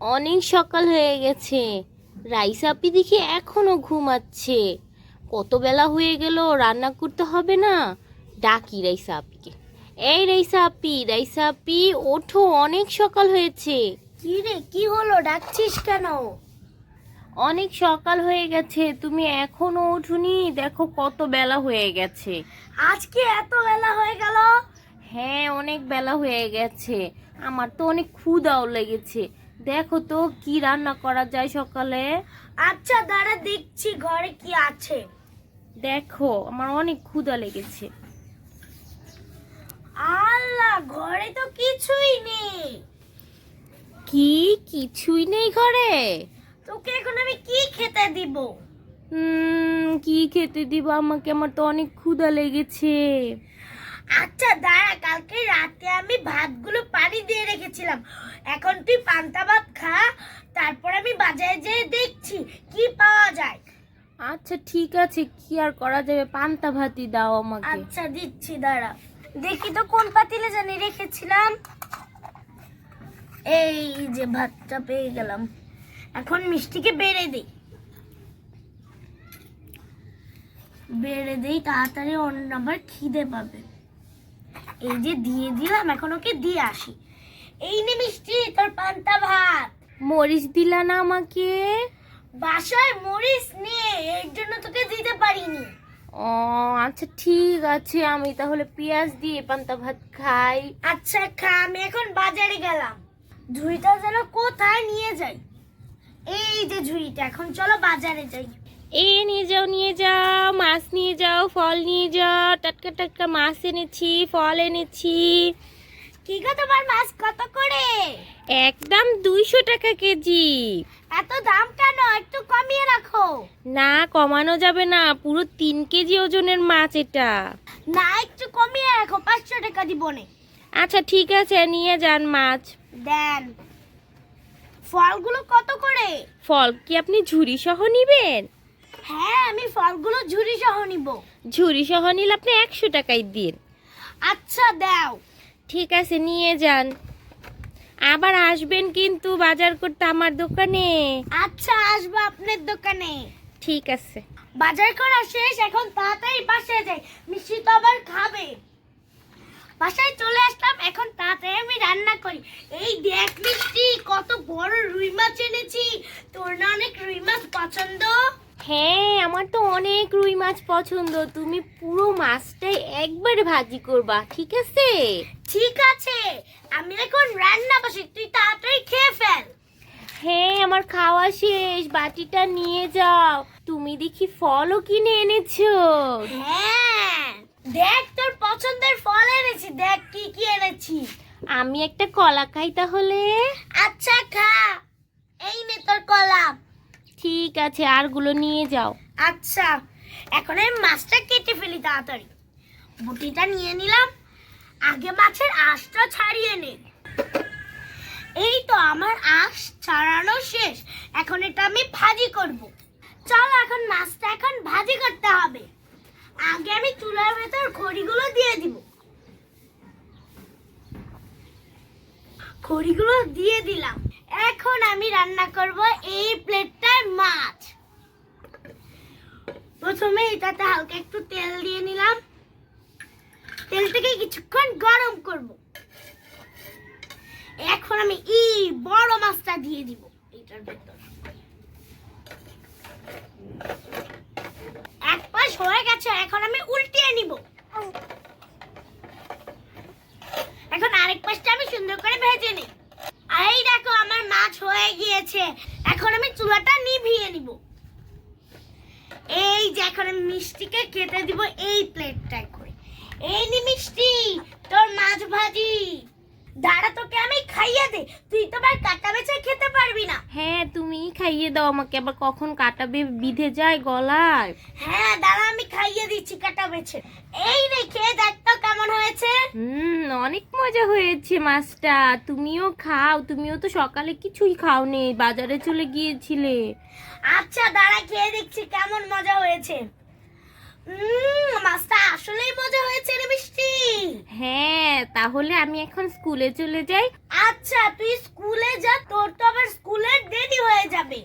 অনেক সকাল হয়ে গেছে। রাইসাপি দেখি এখনও ঘুমাচ্ছে। কত বেলা হয়ে গেল রান্না করতে হবে না? ডাকি রাইসাপিকে এই রাইসাপি রাইসাপি ওঠো অনেক সকাল হয়েছে। কি রে কি হলো? ডাকছিস কেন? অনেক সকাল হয়ে গেছে তুমি এখনও ওঠুনি? দেখো কত বেলা হয়ে গেছে। আজকে এত বেলা হয়ে গেল? হ্যাঁ অনেক বেলা হয়ে গেছে। আমার তো অনেক ক্ষুদাও লেগেছে। দেখো তো কি রান্না করা যায় সকালে? আচ্ছা দাঁড়া দেখছি ঘরে কি আছে। দেখো আমার অনেক ক্ষুধা লেগেছে। আল্লাহ ঘরে তো কিছুই নেই। কি? কিছুই নেই ঘরে? তোকে এখন আমি কি খেতে দিব? কি খেতে দিব? আমাকে আমার তো অনেক ক্ষুধা লেগেছে। আচ্ছা দাঁড়া কালকে রাতে আমি ভাতগুলো পানি দিয়ে রেখেছিলাম। এখন তুই পান্তা ভাত খা তারপর আমি বাজারে যেয়ে দেখছি কি পাওয়া যায়। আচ্ছা ঠিক আছে কি আর করা যাবে? পান্তা ভাতই দাও আমাকে। আচ্ছা দিচ্ছি দাঁড়া। দেখি তো কোন পাতিলে জানি রেখেছিলাম। এই যে ভাতটা পেয়ে গেলাম। এখন মিষ্টিকে বেড়ে দিই। বেড়ে দিই তাড়াতাড়ি অন্য আবার খিদে পাবে। এই যে দিয়ে দিলাম এখন ওকে দিয়ে আসি। এই নে মিষ্টি তোর পান্তা ভাত। মরিচ দিলা না আমাকে? বাসায় মরিচ নিয়ে এর জন্য তোকে দিতে পারিনি। ও আচ্ছা ঠিক আছে আমি তাহলে পেঁয়াজ দিয়ে পান্তা ভাত খাই। আচ্ছা খা আমি এখন বাজারে গেলাম। ঝুড়িটা যেন কোথায় নিয়ে যাই? এই যে ঝুড়িটা এখন চলো বাজারে যাই। এ নিয়ে যাও নিয়ে যাও। ফল নিয়ে যাও টাটকা টাটকা মাছ এনেছি ফল এনেছি। কি গো তোমার মাছ কত করে? একদম দুইশো টাকা কেজি। এত দাম কেন একটু কমিয়ে রাখো। না কমানো যাবে না পুরো তিন কেজি ওজনের মাছ এটা। না একটু কমিয়ে রাখো পাঁচশো টাকা দিব নে। আচ্ছা ঠিক আছে নিয়ে যান মাছ। দেন। ফলগুলো কত করে? ফল কি আপনি ঝুড়ি সহ নিবেন? হ্যাঁ আমি ফলগুলো ঝুড়ি সহ নিব। ঝুড়ি সহ নিলে আপনি একশো টাকাই দিন। আচ্ছা দাও। ঠিক আছে নিয়ে যান। আবার আসবেন কিন্তু বাজার করতে আমার দোকানে। আচ্ছা আসব আপনার দোকানে। ঠিক আছে। বাজার করা শেষ এখন তাড়াতাড়ি বাসায় যাই। মিষ্টি তো আবার খাবে। বাসায় চলে আসলাম এখন তাড়াতাড়ি আমি রান্না করি। এই দেখ মিষ্টি কত বড় রুই মাছ এনেছি। তোর না অনেক রুই মাছ পছন্দ। হ্যাঁ আমার তো অনেক রুই মাছ পছন্দ। তুমি পুরো মাছটাই একবার ভাজি করবা ঠিক আছে? ঠিক আছে। আমি এখন রান্না বসি তুই তাড়াতাড়ি খেয়ে ফেল। হ্যাঁ আমার খাওয়া শেষ বাটিটা নিয়ে যাও। তুমি দেখি ফলও কিনে এনেছো? হ্যাঁ দেখ তোর পছন্দের ফল এনেছি দেখ কি কি এনেছি। আমি একটা কলা খাই তাহলে? আচ্ছা খা। এই নে তোর কলা। ঠিক আছে, আরগুলো নিয়ে যাও। আচ্ছা এখন আমি মাছটা কেটে ফেলি তাড়াতাড়ি। বুটিটা নিয়ে নিলাম, আগে মাছের আঁশটা ছাড়িয়ে নে। এই তো আমার আঁশ ছাড়ানো শেষ, এখন এটা আমি ভাজি করব। চল, এখন মাছটা এখন ভাজি করতে হবে। আগে আমি চুলার ভেতর খড়িগুলো দিয়ে দিব। খড়িগুলো দিয়ে দিলাম। এখন আমি রান্না করব এই প্লেটটায় মাছ। প্রথমে এটাতে হালকা একটু তেল দিয়ে নিলাম। তেলটাকে কিছুক্ষণ গরম করব। এখন আমি এই বড় মাছটা দিয়ে দিব এটার ভেতর। এক পাশ হয়ে গেছে, এখন আমি উল্টিয়ে নিব। এখন আরেক পাশটা আমি সুন্দর করে ভেজে নিই। এই দেখো, আমার মাছ হয়ে গিয়েছে। এখন আমি চুলাটা নিভিয়ে নিব। এই যে এখন আমি মিষ্টিকে কেটে দিব এই প্লেটটায় করে। এই নি মিষ্টি, তোর মাছ ভাজি। দাঁড়া তোকে আমি খাইয়ে দে। তুই তো আবার কাটা বেছে খেতে পারবি না। হ্যাঁ তুমি খাইয়ে দাও আমাকে। আবার কখন কাটা বিধে যায় গলায়? হ্যাঁ দাঁড়া আমি খাইয়ে দিচ্ছি কাটা বেছে এই রে খেয়ে দেখ তো কেমন হয়েছে। হুম অনেক মজা হয়েছে মাছটা। তুমিও খাও তুমিও তো সকালে কিছুই খাওনি বাজারে চলে গিয়েছিলে। আচ্ছা দাঁড়া খেয়ে দেখছি কেমন মজা হয়েছে। মাছটা আসলেই তাহলে আমি এখন স্কুলে চলে যাই। আচ্ছা তুই স্কুলে যা, তোর তো আবার স্কুলের দেরি হয়ে যাবে।